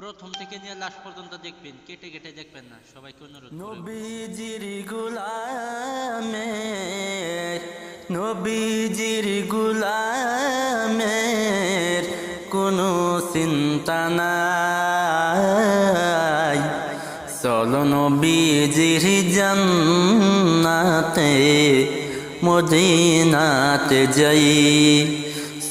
প্রথম থেকে নিয়ে লাস্ট পর্যন্ত দেখবেন, কেটে কেটে দেখবেন না। সবাইকে অনুরোধ। নবীজির গুলামের নবীজির গুলামের কোনো চিন্তা নাই। চলো নবীজির জান্নাতে, মদিনাতে যাই।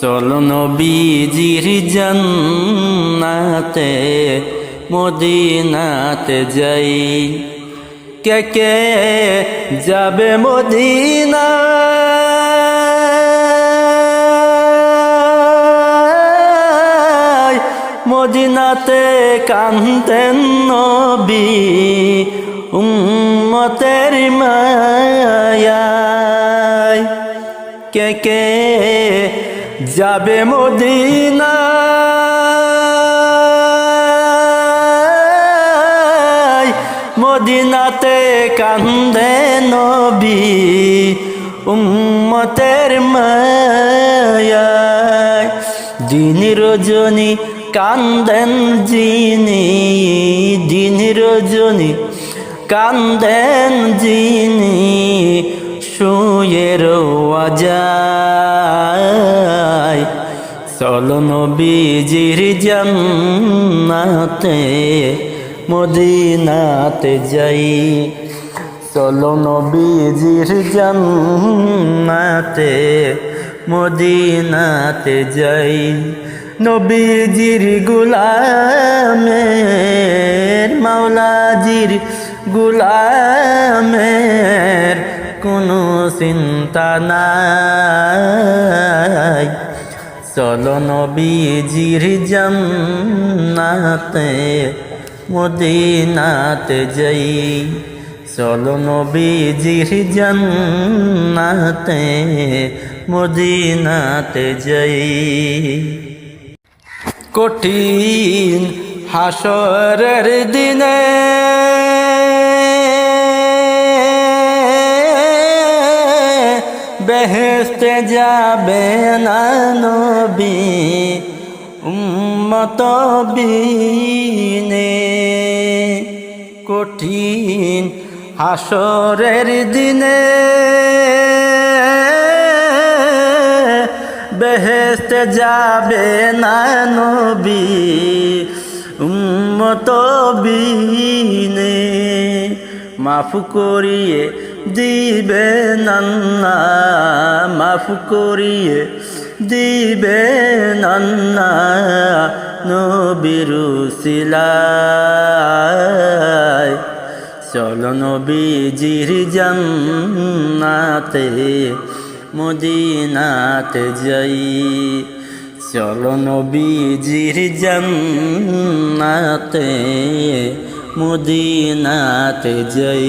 চলো নবীজির জান্নাতে, মদিনাতে যাই। কে কে যাবে মদিনা? মদিনাতে কান্তেন নবী, উম্মতের মায়ায়। কে কে যাবে মদিনা। মদিনাতে কান্দে নবী উম্মতের মায়ায়। দিন রজনী কান্দেন যিনি, দিন রজনী কান্দেন যিনি, শুয়ে রোয়া যায়। চলো নবীজির জান্নাতে, মদিনাতে যাই। চলো নবীজির জান্নাতে, মদিনাতে যাই। নবীজির গুলামের, মাওলাজির গুলামের কোনো চিন্তা নাই। চলো নবীজির জান্নাতে মদিনাতে যাই। চলো নবীজির জান্নাতে মদিনাতে যাই। কঠিন হাসরের দিনে বেহেস্তে যাবে না নবী, উম্মত বিনে। কঠিন হাসরের দিনে বেহেস্তে যাবে না নবী, উম্মত বিনে। মাফ করিয়ে দিবে নান্না, মাফ করিয়ে দিবে নান্না নবীর সিলায় চলো নবীজির জান্নাতে, মদিনাতে যাই। চলো নবীজির জান্নাতে, মদিনাতে যাই।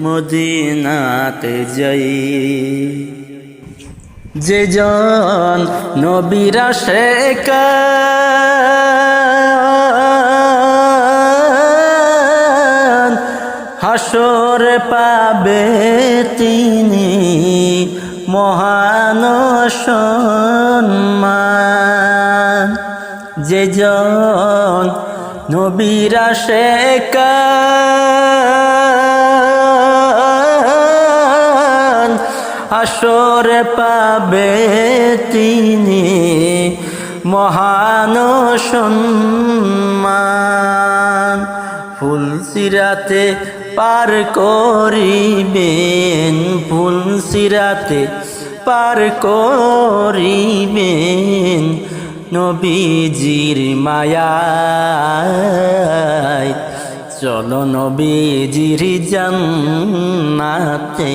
মদিনাতে যাই। যে জন নবীরা শেখা হাসর পাবে তিনি মহান সম্মান। যে জন নবীরা শেখা আসরে পাবে তিনি মহান সম্মান। সিরাতে পার করিবেন, ফুল সিরাতে পার করিবেন নবীজির মায়ায়। চলো নবীজির জান্নাতে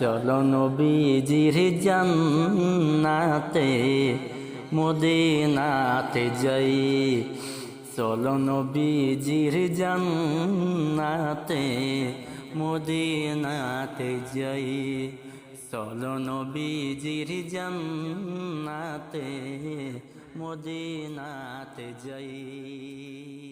চলো নবীজির জান্নাতে, মদিনাতে যাই। চলো নবীজির জান্নাতে, মদিনাতে যাই। চলো নবীজির জান্নাতে, মদিনাতে যাই।